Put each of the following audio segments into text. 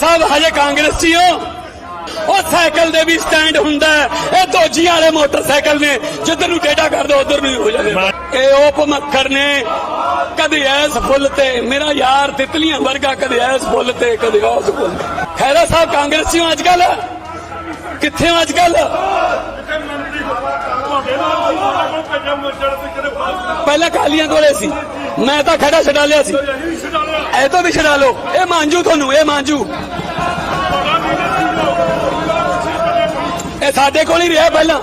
ਸਾਹਿਬ, ਹਜੇ ਕਾਂਗਰਸੀ ਹੋ ਉਹ ਸਾਈਕਲ ਦੇ ਵੀ ਸਟੈਂਡ ਹੁੰਦਾ ਇਹ ਦੋਜੀਆਂ ਵਾਲੇ ਮੋਟਰਸਾਈਕਲ ਨੇ, ਜਿੱਧਰ ਨੂੰ ਟੇਢਾ ਕਰ ਦੋ, ਉਧਰ ਨੂੰ ਹੋ ਜਾਂਦੇ ਇਹ ਓਪ ਮੱਖਰ ਨੇ, ਕਦੇ ਐਸ ਫੁੱਲ ਤੇ, ਮੇਰਾ ਯਾਰ ਤਿਤਲੀਆਂ ਵਰਗਾ ਕਦੇ ਐਸ ਫੁੱਲ ਤੇ, ਕਦੇ ਉਸ ਫੁੱਲ ਤੇ। ਖੈਰਾ ਸਾਹਿਬ ਕਾਂਗਰਸੀ ਹੋ ਅੱਜ ਕੱਲ ਕਿੱਥੇ ਹੋ ਅੱਜ ਕੱਲ ਪਹਿਲਾਂ ਕਾਲੀਆਂ ਕੋਲੇ ਸੀ, ਮੈਂ ਤਾਂ ਖੜਾ ਛਡਾ ਲਿਆ ਸੀ। ਇਹ ਤੋਂ ਵੀ ਛਡਾ ਲਓ। ਇਹ ਮਾਂਜੂ ਤੁਹਾਨੂੰ ਇਹ ਮਾਂਜੂ। ਇਹ ਸਾਡੇ ਕੋਲ ਹੀ ਰਿਹਾ ਪਹਿਲਾਂ।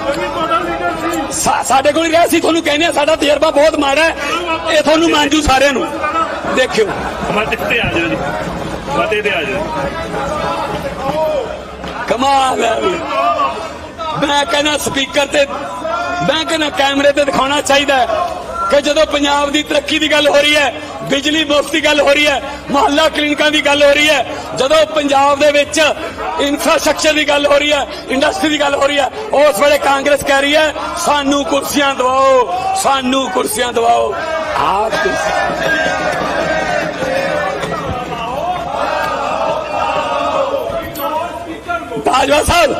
ਸਾਡੇ ਕੋਲ ਹੀ ਰਿਹਾ ਸੀ ਤੁਹਾਨੂੰ ਕਹਿੰਦੇ ਆ ਸਾਡਾ ਤਜਰਬਾ ਬਹੁਤ ਮਾੜਾ ਹੈ। ਇਹ ਤੁਹਾਨੂੰ ਮਾਂਜੂ ਸਾਰਿਆਂ ਨੂੰ। ਦੇਖਿਓ। ਮਤੇ ਤੇ ਆ ਜਾਓ ਜੀ। ਮਤੇ ਤੇ ਆ ਜਾਓ। ਕਮਾਲ ਹੈ ਵੀ। ਮੈਂ ਕਹਿੰਦਾ ਸਪੀਕਰ ਤੇ ਮੈਂ ਕਹਿੰਦਾ ਕੈਮਰੇ ਤੇ ਦਿਖਾਉਣਾ ਚਾਹੀਦਾ ਕਿ ਜਦੋਂ ਪੰਜਾਬ ਦੀ ਤਰੱਕੀ ਦੀ ਗੱਲ ਹੋ ਰਹੀ ਹੈ ਬਿਜਲੀ ਮੁਫਤ ਦੀ ਗੱਲ ਹੋ ਰਹੀ ਹੈ ਮੁਹੱਲਾ ਕਲੀਨਿਕਾਂ ਦੀ ਗੱਲ ਹੋ ਰਹੀ ਹੈ ਜਦੋਂ ਪੰਜਾਬ ਦੇ ਵਿੱਚ ਇਨਫਰਾਸਟ੍ਰਕਚਰ ਦੀ ਗੱਲ ਹੋ ਰਹੀ ਹੈ ਇੰਡਸਟਰੀ ਦੀ ਗੱਲ ਹੋ ਰਹੀ ਹੈ ਉਸ ਵੇਲੇ ਕਾਂਗਰਸ ਕਹਿ ਰਹੀ ਹੈ ਸਾਨੂੰ ਕੁਰਸੀਆਂ ਦਿਵਾਓ ਸਾਨੂੰ ਕੁਰਸੀਆਂ ਦਿਵਾਓ ਕੁਰਸੀ ਬਾਜਵਾ ਸਾਹਿਬ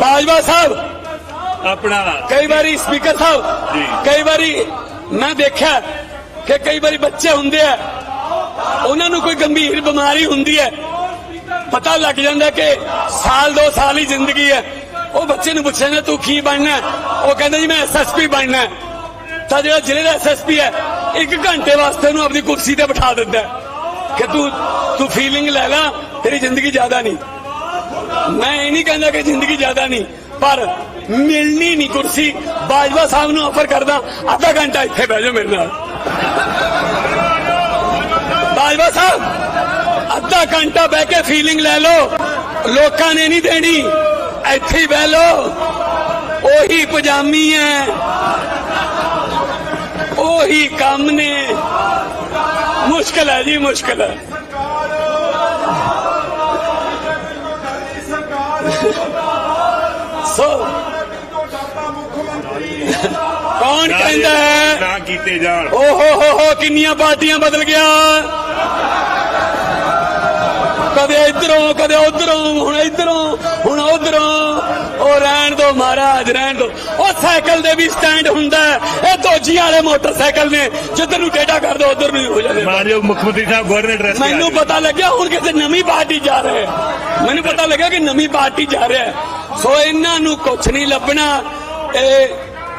ਬਾਜਵਾ ਸਾਹਿਬ ਆਪਣਾ ਕਈ ਵਾਰੀ ਸਪੀਕਰ ਸਾਹਿਬ ਜੀ। ਕਈ ਵਾਰੀ ਮੈਂ ਦੇਖਿਆ ਕਿ ਕਈ ਵਾਰੀ ਬੱਚੇ ਹੁੰਦੇ ਆ, ਉਹਨਾਂ ਨੂੰ ਕੋਈ ਗੰਭੀਰ ਬਿਮਾਰੀ ਹੁੰਦੀ ਹੈ, ਪਤਾ ਲੱਗ ਜਾਂਦਾ ਕਿ ਸਾਲ ਦੋ ਸਾਲ ਹੀ ਜ਼ਿੰਦਗੀ ਹੈ। ਉਹ ਬੱਚੇ ਨੂੰ ਪੁੱਛਿਆ ਤੂੰ ਕੀ ਬਣਨਾ? ਉਹ ਕਹਿੰਦਾ, ਜੀ, ਮੈਂ ਐਸਐਸਪੀ ਬਣਨਾ ਤਾਂ ਜਿਹੜਾ ਜ਼ਿਲ੍ਹੇ ਦਾ ਐਸਐਸਪੀ ਹੈ, ਇੱਕ ਘੰਟੇ ਵਾਸਤੇ ਉਹਨੂੰ ਆਪਣੀ ਕੁਰਸੀ ਤੇ ਬਿਠਾ ਦਿੰਦਾ ਕਿ ਤੂੰ ਤੂੰ ਫੀਲਿੰਗ ਲੈ ਲੈ, ਤੇਰੀ ਜ਼ਿੰਦਗੀ ਜ਼ਿਆਦਾ ਨਹੀਂ। ਮੈਂ ਇਹ ਨਹੀਂ ਕਹਿੰਦਾ ਕਿ ਜ਼ਿੰਦਗੀ ਜ਼ਿਆਦਾ ਨਹੀਂ, ਪਰ ਮਿਲਣੀ ਨਹੀਂ ਕੁਰਸੀ। ਬਾਜਵਾ ਸਾਹਿਬ ਨੂੰ ਆਫਰ ਕਰਦਾ, ਅੱਧਾ ਘੰਟਾ ਇੱਥੇ ਬਹਿ ਜਾਓ ਮੇਰੇ ਨਾਲ। ਬਾਜਵਾ ਸਾਹਿਬ ਅੱਧਾ ਘੰਟਾ ਬਹਿ ਕੇ ਫੀਲਿੰਗ ਲੈ ਲਓ ਲੋਕਾਂ ਨੇ ਨਹੀਂ ਦੇਣੀ ਇੱਥੇ ਹੀ ਬਹਿ ਲਓ ਉਹੀ ਪਜਾਮੀ ਹੈ ਉਹੀ ਕੰਮ ਨੇ ਮੁਸ਼ਕਲ ਹੈ ਜੀ ਮੁਸ਼ਕਲ ਹੈ ਸੋ ਕੌਣ ਕਹਿੰਦਾ ਹੈ ਨਾ ਕੀਤੇ ਜਾਣ ਓ ਹੋ ਹੋ ਹੋ ਕਿੰਨੀਆਂ ਪਾਰਟੀਆਂ ਬਦਲ ਗਿਆ ਕਦੇ ਇਧਰੋਂ ਕਦੇ ਉਧਰੋਂ ਹੁਣ ਇਧਰੋਂ ਹੁਣ ਉਧਰੋਂ ਉਹ ਰਹਿਣ ਦੋ ਮਹਾਰਾਜ ਰਹਿਣ ਦੋ ਉਹ ਸਾਈਕਲ ਦੇ ਵੀ ਸਟੈਂਡ ਹੁੰਦਾ। ਇਹ ਦੋਜੀਆਂ ਵਾਲੇ ਮੋਟਰਸਾਈਕਲ ਨੇ ਜਿੱਧਰ ਨੂੰ ਟੇਢਾ ਕਰ ਦੋ ਉਧਰ ਨੂੰ ਹੀ ਜਾਂਦੇ ਮਾਨਯੋਗ ਮੁੱਖ ਮੰਤਰੀ ਸਾਹਿਬ ਗਵਰਨਰ ਆ ਮੈਨੂੰ। ਪਤਾ ਲੱਗਿਆ ਹੁਣ ਕਿਸੇ ਨਵੀਂ ਪਾਰਟੀ ਜਾ ਰਹੇ। ਮੈਨੂੰ ਪਤਾ ਲੱਗਿਆ ਕਿ ਨਵੀਂ ਪਾਰਟੀ ਜਾ ਰਿਹਾ। ਸੋ ਇਹਨਾਂ ਨੂੰ ਕੁਛ ਨਹੀਂ ਲੱਭਣਾ ਇਹ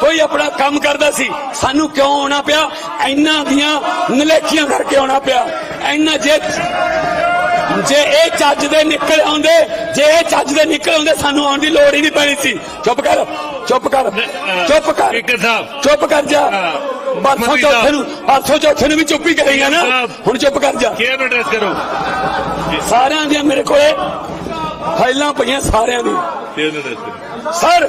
ਕੋਈ ਆਪਣਾ ਕੰਮ ਕਰਦਾ ਸੀ। ਸਾਨੂੰ ਕਿਉਂ ਆਉਣਾ ਪਿਆ? ਇਹਨਾਂ ਦੀਆਂ ਨਲੇਕੀਆਂ ਕਰਕੇ ਆਉਣਾ ਪਿਆ। ਇੰਨਾ ਜੇ ਜੇ ਇਹ ਚੱਜ ਦੇ ਨਿਕਲ ਆਉਂਦੇ ਜੇ ਇਹ ਚੱਜ ਦੇ ਨਿਕਲ ਆਉਂਦੇ ਸਾਨੂੰ ਆਉਣ ਦੀ ਲੋੜ ਹੀ ਨਹੀਂ ਪੈਣੀ ਸੀ। ਚੁੱਪ ਕਰ ਚੁੱਪ ਕਰ ਚੁੱਪ ਕਰ। ਸਪੀਕਰ ਸਾਹਿਬ। ਚੁੱਪ ਕਰ ਜਾ। ਮੰਤਰੀ ਚੌਥੇ। ਨੂੰ ਪਰਸੋਂ ਚੌਥੇ ਨੂੰ ਵੀ ਚੁੱਪ ਹੀ ਕਰੇਗਾ ਨਾ। ਹੁਣ ਚੁੱਪ ਕਰ ਜਾ। ਕੇਅਰ ਐਡਰੈਸ ਕਰੋ? ਸਾਰਿਆਂ ਦੀਆਂ ਮੇਰੇ ਕੋਲੇ ਫਾਈਲਾਂ ਪਈਆਂ ਸਾਰਿਆਂ ਦੀ ਸਰ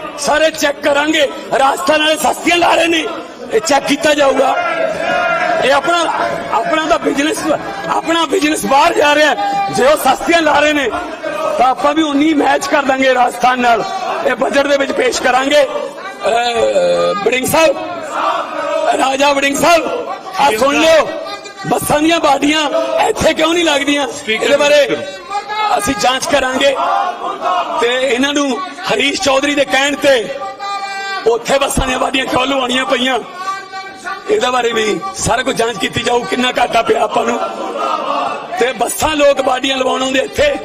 ਸਾਰੇ ਚੈੱਕ ਕਰਾਂਗੇ। ਰਾਜਸਥਾਨ ਵਾਲੇ ਸਸਤੀਆਂ ਲਾ ਰਹੇ ਨੇ। ਇਹ ਚੈੱਕ ਕੀਤਾ ਜਾਊਗਾ। ਇਹ ਆਪਣਾ ਆਪਣਾ ਦਾ ਬਿਜ਼ਨਸ ਆਪਣਾ ਬਿਜ਼ਨਸ ਬਾਹਰ ਜਾ ਰਿਹਾ। ਜੇ ਉਹ ਸਸਤੀਆਂ ਲਾ ਰਹੇ ਨੇ ਤਾਂ ਆਪਾਂ ਵੀ ਉਨੀ ਮੈਚ ਕਰ ਦਾਂਗੇ ਰਾਜਸਥਾਨ ਨਾਲ। ਇਹ ਬਜਟ ਦੇ ਵਿੱਚ ਪੇਸ਼ ਕਰਾਂਗੇ। ਬੜਿੰਗ ਸਾਹਿਬ ਰਾਜਾ ਵੜਿੰਗ ਸਾਹਿਬ ਆ ਸੁਣ ਲਿਓ। ਬੱਸਾਂ ਦੀਆਂ ਬਾਡੀਆਂ ਇੱਥੇ ਕਿਉਂ ਨਹੀਂ ਲੱਗਦੀਆਂ? ਇਹਦੇ ਬਾਰੇ ਅਸੀਂ ਜਾਂਚ ਕਰਾਂਗੇ। ਤੇ ਇਹਨਾਂ ਨੂੰ ਹਰੀਸ਼ ਚੌਧਰੀ ਦੇ ਕਹਿਣ ਤੇ ਉੱਥੇ ਬੱਸਾਂ ਦੀਆਂ ਬਾਡੀਆਂ ਕਿਉਂ ਲਵਾਉਣੀਆਂ ਪਈਆਂ। ਇਹਦੇ ਬਾਰੇ ਵੀ ਸਾਰਾ ਕੁਝ ਜਾਂਚ ਕੀਤੀ ਜਾਊ, ਕਿੰਨਾ ਘਾਟਾ ਪਿਆ ਆਪਾਂ ਨੂੰ। ਤੇ ਬੱਸਾਂ ਲੋਕ ਬਾਡੀਆਂ ਲਵਾਉਣ ਆਉਂਦੇ ਇੱਥੇ।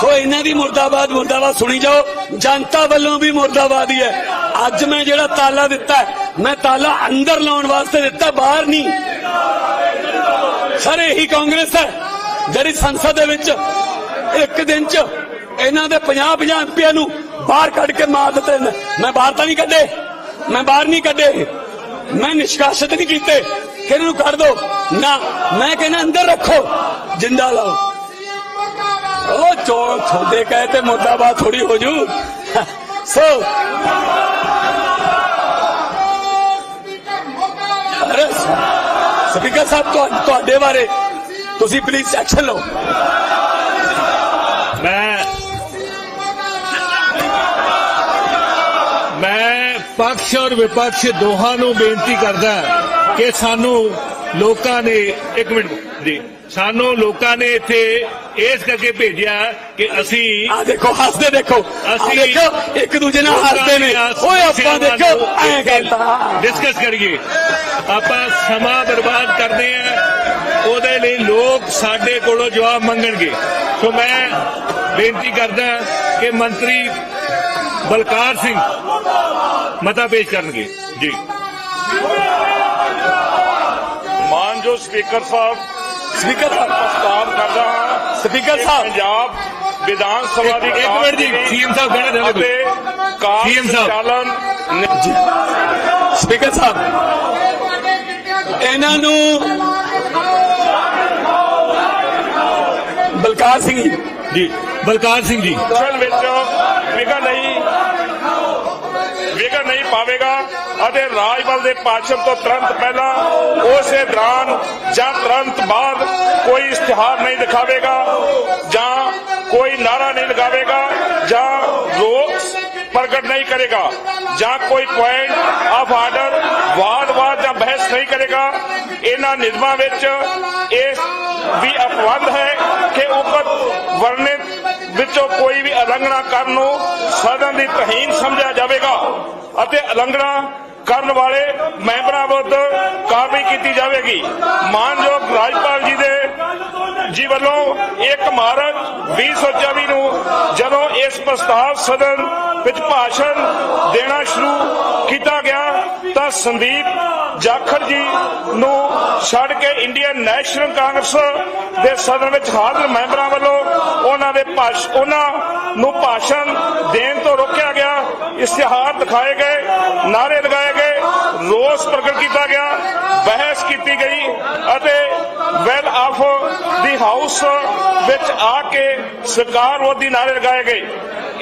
ਸੋ ਇਹਨਾਂ ਦੀ ਮੁਰਦਾਬਾਦ ਮੁਰਦਾਬਾਦ ਸੁਣੀ ਜਾਓ। ਜਨਤਾ ਵੱਲੋਂ ਵੀ ਮੁਰਦਾਬਾਦ ਹੀ ਹੈ। ਅੱਜ ਮੈਂ ਜਿਹੜਾ ਤਾਲਾ ਦਿੱਤਾ ਮੈਂ ਤਾਲਾ ਅੰਦਰ ਲਾਉਣ ਵਾਸਤੇ ਦਿੱਤਾ, ਬਾਹਰ ਨਹੀਂ। ਸਰ, ਇਹੀ ਕਾਂਗਰਸ ਹੈ, ਜਿਹੜੀ ਸੰਸਦ ਦੇ ਵਿੱਚ ਇੱਕ ਦਿਨ ਚ ਇਹਨਾਂ ਦੇ 50 50 ਐਮਪੀਆਂ ਨੂੰ ਬਾਹਰ ਕੱਢ ਕੇ ਮਾਰ ਦਿੱਤੇ ਨੇ। ਮੈਂ ਬਾਹਰ ਤਾਂ ਨਹੀਂ ਕੱਢੇ। ਮੈਂ ਬਾਹਰ ਨਹੀਂ ਕੱਢੇ। ਮੈਂ ਨਿਸ਼ਕਾਸਿਤ ਨਹੀਂ ਕੀਤੇ ਕਿ ਇਹਨਾਂ ਨੂੰ ਕੱਢ ਦੋ। ਨਾ, ਮੈਂ ਕਹਿੰਦਾ ਅੰਦਰ ਰੱਖੋ। ਜਿੰਦਾ ਲਾਓ। ਉਹ ਚੋਰ ਤੁਹਾਡੇ ਕਹੇ ਤੇ ਮੁਰਦਾਬਾਦ ਥੋੜੀ ਹੋ ਜੂ। ਸੋ ਸਪੀਕਰ ਸਾਹਿਬ ਤੁਹਾਡੇ ਬਾਰੇ ਤੁਸੀਂ ਪਲੀਜ਼ ਐਕਸ਼ਨ ਲਓ। ਪਕਸ਼ ਔਰ ਵਿਪਕਸ਼ ਦੋਹਾਂ ਨੂੰ ਬੇਨਤੀ ਕਰਦਾ ਕਿ ਸਾਨੂੰ ਲੋਕਾਂ ਨੇ ਇੱਕ ਮਿੰਟ ਜੀ ਸਾਨੂੰ ਲੋਕਾਂ ਨੇ ਇੱਥੇ ਇਸ ਕਰਕੇ ਭੇਜਿਆ ਕਿ ਅਸੀਂ ਆ ਦੇਖੋ ਹੱਸਦੇ ਦੇਖੋ। ਅਸੀਂ ਦੇਖੋ ਇੱਕ ਦੂਜੇ ਨਾਲ ਹੱਸਦੇ ਨੇ। ਓਏ ਆਪਾਂ ਦੇਖੋ ਐ ਕਰਤਾ ਡਿਸਕਸ ਕਰੀਏ। ਆਪਾਂ ਸਮਾਂ ਬਰਬਾਦ ਕਰਦੇ ਆ ਉਹਦੇ ਲਈ ਲੋਕ ਸਾਡੇ ਕੋਲੋਂ ਜਵਾਬ ਮੰਗਣਗੇ। ਸੋ ਮੈਂ ਬੇਨਤੀ ਕਰਦਾ ਕਿ ਮੰਤਰੀ ਬਲਕਾਰ ਸਿੰਘ ਮਤਾ ਪੇਸ਼ ਕਰਨਗੇ। ਜੀ। ਮਾਨਜੋ ਸਪੀਕਰ ਸਾਹਿਬ ਸਪੀਕਰ ਸਾਹਿਬ ਪ੍ਰਸਤਾਵ ਕਰਦਾ ਹਾਂ ਸਪੀਕਰ ਸਾਹਿਬ। ਪੰਜਾਬ ਵਿਧਾਨ ਸਭਾ ਦੀ ਇੱਕ ਮਿੰਟ ਜੀ ਸੀਐਮ ਸਾਹਿਬ ਕਹਿਣਾ ਦੇਣਾ ਕੋਈ ਅਤੇ ਕਾਰ CM ਸਾਹਿਬ। ਸਪੀਕਰ ਸਾਹਿਬ ਇਹਨਾਂ ਨੂੰ ਬਲਕਾਰ ਸਿੰਘ ਜੀ। ਬਲਕਾਰ ਸਿੰਘ ਜੀ। ਵਿੱਚ ਵਿਘਨ ਨਹੀਂ ਵਿਘਨ ਨਹੀਂ ਪਾਵੇਗਾ ਅਤੇ ਰਾਜਪਾਲ ਦੇ ਭਾਸ਼ਣ ਤੋਂ ਤੁਰੰਤ ਪਹਿਲਾਂ ਉਸੇ ਦੌਰਾਨ ਜਾਂ ਤੁਰੰਤ ਬਾਅਦ ਕੋਈ ਇਸ਼ਤਿਹਾਰ ਨਹੀਂ ਦਿਖਾਵੇਗਾ ਜਾਂ ਕੋਈ ਨਾਰਾ ਨਹੀਂ ਲਗਾਵੇਗਾ ਜਾਂ ਰੋਸ ਪ੍ਰਗਟ ਨਹੀਂ ਕਰੇਗਾ ਜਾਂ ਕੋਈ ਪੁਆਇੰਟ ਆਫ ਆਰਡਰ ਵਾਦ-ਵਾਦ ਜਾਂ ਬਹਿਸ ਨਹੀਂ ਕਰੇਗਾ। ਇਹਨਾਂ ਨਿਯਮਾਂ ਵਿੱਚ ਇਸ ਵੀ ਅਪਵੰਦ ਹੈ ਕਿ ਉਪਰ ਵਰਣਿਤ ਵਿੱਚੋਂ ਕੋਈ ਵੀ ਉਲੰਘਣਾ ਕਰਨ ਨੂੰ ਸਦਨ ਦੀ ਤਹੀਨ ਸਮਝਿਆ ਜਾਵੇਗਾ। ਅਤੇ ਉਲੰਘਣਾ ਕਰਨ ਵਾਲੇ ਮੈਂਬਰਾਂ ਵਿਰੁੱਧ ਕਾਰਵਾਈ ਕੀਤੀ ਜਾਵੇਗੀ। ਮਾਨਯੋਗ ਰਾਜਪਾਲ ਜੀ ਦੇ ਜੀ ਵੱਲੋਂ 1 ਮਾਰਚ 2024 ਨੂੰ ਜਦੋਂ ਇਸ ਪ੍ਰਸਤਾਵ ਸਦਨ ਵਿੱਚ ਭਾਸ਼ਣ ਦੇਣਾ ਸ਼ੁਰੂ ਕੀਤਾ ਗਿਆ ਤਾਂ ਸੰਦੀਪ ਜਾਖੜ ਜੀ ਨੂੰ ਛੱਡ ਕੇ ਇੰਡੀਅਨ ਨੈਸ਼ਨਲ ਕਾਂਗਰਸ ਦੇ ਸਦਨ ਵਿੱਚ ਹਾਜ਼ਰ ਮੈਂਬਰਾਂ ਵੱਲੋਂ ਉਹਨਾਂ ਦੇ ਭਾਸ਼, ਉਹਨਾਂ ਨੂੰ ਭਾਸ਼ਣ ਦੇਣ ਤੋਂ ਰੋਕਿਆ ਗਿਆ। ਇਸ਼ਤਿਹਾਰ ਦਿਖਾਏ ਗਏ ਨਾਰੇ ਲਗਾਏ ਗਏ, ਰੋਸ ਪ੍ਰਗਟ ਕੀਤਾ ਗਿਆ, ਬਹਿਸ ਕੀਤੀ ਗਈ ਅਤੇ ਵੈਲ ਆਫ ਦੀ ਹਾਊਸ ਵਿੱਚ ਆ ਕੇ ਸਰਕਾਰ ਵਿਰੋਧੀ ਨਾਰੇ ਲਗਾਏ ਗਏ।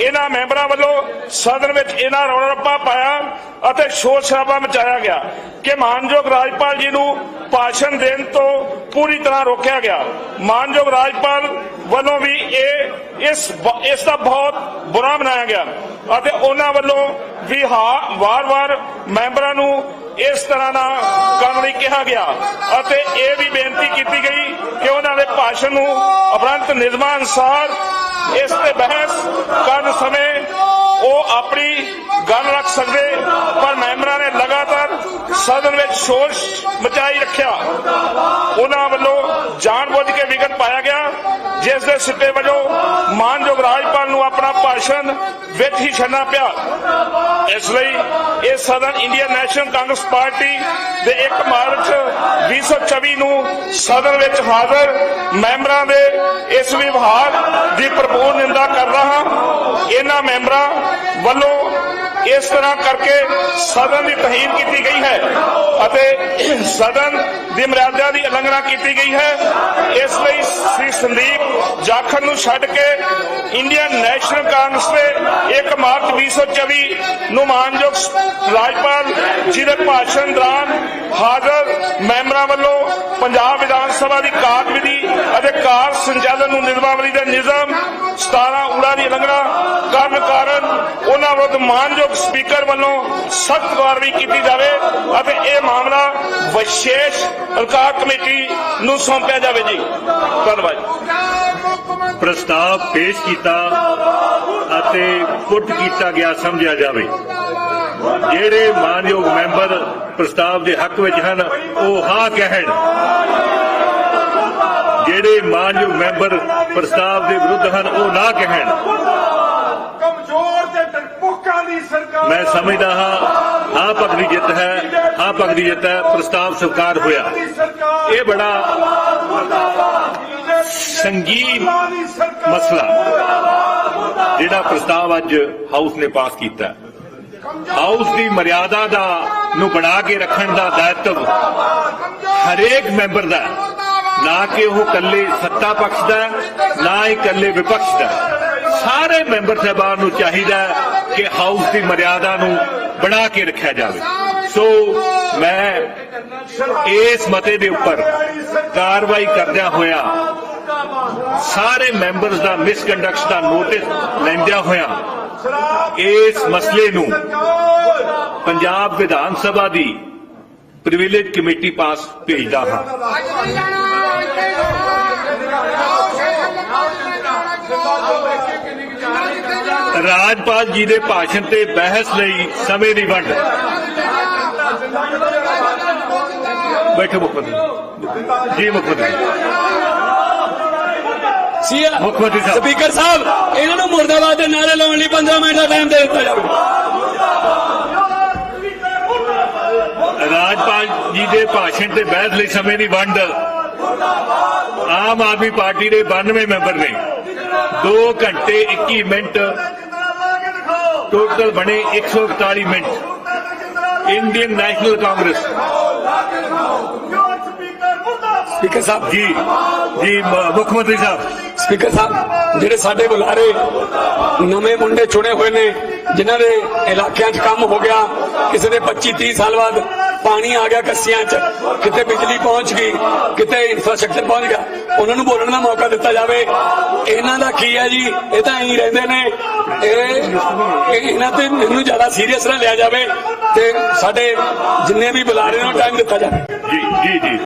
ਇਹਨਾਂ ਮੈਂਬਰਾਂ ਵੱਲੋਂ ਸਦਨ ਵਿੱਚ ਇਹਨਾਂ ਰੌਲਾ ਰੱਪਾ ਪਾਇਆ ਅਤੇ ਸ਼ੋਰ ਸ਼ਰਾਬਾ ਮਚਾਇਆ ਗਿਆ ਕਿ ਮਾਨਯੋਗ ਰਾਜਪਾਲ ਜੀ ਨੂੰ ਭਾਸ਼ਣ ਦੇਣ ਤੋਂ ਪੂਰੀ ਤਰ੍ਹਾਂ ਰੋਕਿਆ ਗਿਆ। ਮਾਨਯੋਗ ਰਾਜਪਾਲ ਵੱਲੋਂ ਵੀ ਇਹ, ਇਸ ਇਸ ਦਾ ਬਹੁਤ ਬੁਰਾ ਮਨਾਇਆ ਗਿਆ ਅਤੇ ਉਹਨਾਂ ਵੱਲੋਂ ਵੀ ਹਾਂ, ਵਾਰ-ਵਾਰ ਮੈਂਬਰਾਂ ਨੂੰ ਇਸ ਤਰ੍ਹਾਂ ਨਾ ਕਰਨ ਲਈ ਕਿਹਾ ਗਿਆ ਅਤੇ ਇਹ ਵੀ ਬੇਨਤੀ ਕੀਤੀ ਗਈ ਕਿ ਉਹਨਾਂ ਦੇ ਭਾਸ਼ਣ ਨੂੰ ਉਪਰੰਤ ਨਿਯਮਾਂ ਅਨੁਸਾਰ ਇਸ ਤੇ ਬਹਿਸ ਕਰਨ ਸਮੇਂ ਉਹ ਆਪਣੀ ਗੱਲ ਰੱਖ ਸਕਦੇ, ਪਰ ਮੈਂਬਰਾਂ ਨੇ ਲਗਾਤਾਰ ਸਦਨ ਵਿੱਚ ਸ਼ੋਰ ਮਚਾਈ ਰੱਖਿਆ। ਉਹਨਾਂ ਵੱਲੋਂ ਜਾਣਬੁੱਝ ਕੇ ਵਿਗਨ ਪਾਇਆ ਗਿਆ, ਜਿਸ ਦੇ ਸਿੱਟੇ ਵਜੋਂ ਮਾਨਯੋਗ ਰਾਜ ਨੂੰ ਆਪਣਾ ਭਾਸ਼ਣ ਵਿੱਚ ਹੀ ਛੱਡਣਾ ਪਿਆ। ਇਸ ਲਈ ਇਹ ਸਦਨ ਇੰਡੀਅਨ ਨੈਸ਼ਨਲ ਕਾਂਗਰਸ ਪਾਰਟੀ ਦੇ 1 ਮਾਰਚ 2024 ਨੂੰ ਸਦਨ ਵਿੱਚ ਹਾਜ਼ਰ ਮੈਂਬਰਾਂ ਦੇ ਇਸ ਵਿਵਹਾਰ ਦੀ ਭਰਪੂਰ ਨਿੰਦਾ ਕਰ ਰਹਾ ਇਹਨਾਂ ਮੈਂਬਰਾਂ ਵੱਲੋਂ ਇਸ ਤਰ੍ਹਾਂ ਕਰਕੇ ਸਦਨ ਦੀ ਤਹੀਨ ਕੀਤੀ ਗਈ ਹੈ ਅਤੇ ਸਦਨ ਦੀ ਮਰਿਆਦਾ ਦੀ ਉਲੰਘਣਾ ਕੀਤੀ ਗਈ ਹੈ। ਇਸ ਲਈ ਸ੍ਰੀ ਸੰਦੀਪ ਜਾਖੜ ਨੂੰ ਛੱਡ ਕੇ ਇੰਡੀਅਨ ਨੈਸ਼ਨਲ ਕਾਂਗਰਸ ਨੇ 1 ਮਾਰਚ 2024 ਨੂੰ ਮਾਨਯੋਗ ਰਾਜਪਾਲ ਜੀ ਦੇ ਭਾਸ਼ਣ ਦੌਰਾਨ ਹਾਜ਼ਰ ਮੈਂਬਰਾਂ ਵੱਲੋਂ ਪੰਜਾਬ ਵਿਧਾਨ ਸਭਾ ਦੀ ਕਾਰਜਵਿਧੀ ਅਤੇ ਕਾਰ ਸੰਚਾਲਨ ਨੂੰ ਨਿਯਮਾਵਲੀ ਦਾ ਨਿਯਮ 17 ਉੜਾ ਦੀ ਉਲੰਘਣਾ ਕਰਨ ਕਾਰਨ ਉਹਨਾਂ ਵਿਰੁੱਧ ਮਾਨਯੋਗ ਸਪੀਕਰ ਵੱਲੋਂ ਸਖਤ ਕਾਰਵਾਈ ਕੀਤੀ ਜਾਵੇ ਅਤੇ ਇਹ ਮਾਮਲਾ ਵਿਸ਼ੇਸ਼ ਅਧਿਕਾਰ ਕਮੇਟੀ ਨੂੰ ਸੌਂਪਿਆ ਜਾਵੇ ਜੀ। ਧੰਨਵਾਦ ਪ੍ਰਸਤਾਵ ਪੇਸ਼ ਕੀਤਾ ਅਤੇ ਪੁੱਟ ਕੀਤਾ ਗਿਆ ਸਮਝਿਆ ਜਾਵੇ। ਜਿਹੜੇ ਮਾਨਯੋਗ ਮੈਂਬਰ ਪ੍ਰਸਤਾਵ ਦੇ ਹੱਕ ਵਿੱਚ ਹਨ, ਉਹ ਹਾਂ ਕਹਿਣ। ਜਿਹੜੇ ਮਾਨਯੋਗ ਮੈਂਬਰ ਪ੍ਰਸਤਾਵ ਦੇ ਵਿਰੁੱਧ ਹਨ, ਉਹ ਨਾ ਕਹਿਣ ਕਮਜ਼ੋਰ ਤੇ ਡਰਪੋਕਾਂ ਦੀ ਸਰਕਾਰ ਮੈਂ ਸਮਝਦਾ ਹਾਂ ਹਾਂ ਪੱਖ ਜਿੱਤ ਹੈ ਹਾਂ ਪੱਖ ਜਿੱਤ ਹੈ, ਪ੍ਰਸਤਾਵ ਸਵੀਕਾਰ ਹੋਇਆ। ਇਹ ਬੜਾ ਸੰਗੀਨ ਮਸਲਾ, ਜਿਹੜਾ ਪ੍ਰਸਤਾਵ ਅੱਜ ਹਾਊਸ ਨੇ ਪਾਸ ਕੀਤਾ। ਹਾਊਸ ਦੀ ਮਰਿਆਦਾ ਦਾ, ਨੂੰ ਬਣਾ ਕੇ ਰੱਖਣ ਦਾ ਦਾਇਤਵ ਹਰੇਕ ਮੈਂਬਰ ਦਾ ਨਾ ਕਿ ਉਹ ਇਕੱਲੇ ਸੱਤਾ ਪਕਸ਼ ਦਾ ਨਾ ਹੀ ਇਕੱਲੇ ਵਿਪਕਸ਼ ਦਾ ਸਾਰੇ ਮੈਂਬਰ ਸਾਹਿਬਾਨ ਨੂੰ ਚਾਹੀਦਾ ਕਿ ਹਾਊਸ ਦੀ ਮਰਿਆਦਾ ਨੂੰ ਬਣਾ ਕੇ ਰੱਖਿਆ ਜਾਵੇ। ਸੋ ਮੈਂ ਇਸ ਮਤੇ ਦੇ ਉੱਪਰ ਕਾਰਵਾਈ ਕਰਦਿਆਂ ਹੋਇਆ ਸਾਰੇ ਮੈਂਬਰਸ ਦਾ ਮਿਸਕੰਡਕਟ ਦਾ ਨੋਟਿਸ ਲੈਂਦਿਆਂ ਹੋਇਆ ਇਸ ਮਸਲੇ ਨੂੰ ਪੰਜਾਬ ਵਿਧਾਨ ਸਭਾ ਦੀ ਪ੍ਰਿਵਿਲੇਜ ਕਮੇਟੀ ਪਾਸ ਭੇਜਦਾ ਹਾਂ। ਰਾਜਪਾਲ ਜੀ ਦੇ ਭਾਸ਼ਣ ਤੇ ਬਹਿਸ ਲਈ ਸਮੇਂ ਦੀ ਵੰਡ। ਬੈਠੋ ਮੁੱਖ ਮੰਤਰੀ। ਜੀ ਮੁੱਖ ਮੰਤਰੀ। ਸੀ ਮੁੱਖ ਮੰਤਰੀ ਸਾਹਿਬ। ਸਪੀਕਰ ਸਾਹਿਬ ਇਹਨਾਂ ਨੂੰ ਮੁਰਦਾਬਾਦ ਦੇ ਨਾਰੇ ਲਾਉਣ ਲਈ 15 ਮਿੰਟ ਦਾ ਟਾਈਮ ਦੇ ਦਿੱਤਾ ਜਾਵੇ ਰਾਜਪਾਲ ਜੀ ਦੇ ਭਾਸ਼ਣ ਤੇ ਬਹਿਸ ਲਈ ਸਮੇਂ ਦੀ ਵੰਡ। ਆਮ ਆਦਮੀ ਪਾਰਟੀ ਦੇ 92 ਮੈਂਬਰ ਨੇ। 2 ਘੰਟੇ 21 ਮਿੰਟ ਟੋਟਲ ਬਣੇ 141 minute Indian National Congress speaker Sahib ji ਜੀ ਮੁੱਖ ਮੰਤਰੀ ਸਾਹਿਬ ਸਪੀਕਰ ਸਾਹਿਬ ਜਿਹੜੇ ਸਾਡੇ ਬੁਲਾਰੇ ਨਵੇਂ ਮੁੰਡੇ ਚੁਣੇ ਹੋਏ ਨੇ ਜਿਨ੍ਹਾਂ ਦੇ ਇਲਾਕਿਆਂ 'ਚ ਕੰਮ ਹੋ ਗਿਆ ਕਿਸੇ ਦੇ 25 30 ਸਾਲ ਬਾਅਦ ਪਾਣੀ ਆ ਗਿਆ ਕੱਸੀਆਂ 'ਚ, ਕਿਤੇ ਬਿਜਲੀ ਪਹੁੰਚ ਗਈ, ਕਿਤੇ ਇਨਫਰਾਸਟ੍ਰਕਚਰ ਪਹੁੰਚ ਗਿਆ। ਉਹਨਾਂ ਨੂੰ ਬੋਲਣ ਦਾ ਮੌਕਾ ਦਿੱਤਾ ਜਾਵੇ। ਇਹਨਾਂ ਦਾ ਕੀ ਹੈ ਜੀ? ਇਹ ਤਾਂ ਐਂ ਰਹਿੰਦੇ ਨੇ। ਇਹ ਇਹਨਾਂ ਤੇ ਇਹਨੂੰ ਜ਼ਿਆਦਾ ਸੀਰੀਅਸ ਨਾ ਲਿਆ ਜਾਵੇ ਤੇ ਸਾਡੇ ਜਿੰਨੇ ਵੀ ਬੁਲਾਰੇ ਨੂੰ ਟਾਈਮ ਦਿੱਤਾ ਜਾਵੇ। ਜੀ ਜੀ ਜੀ।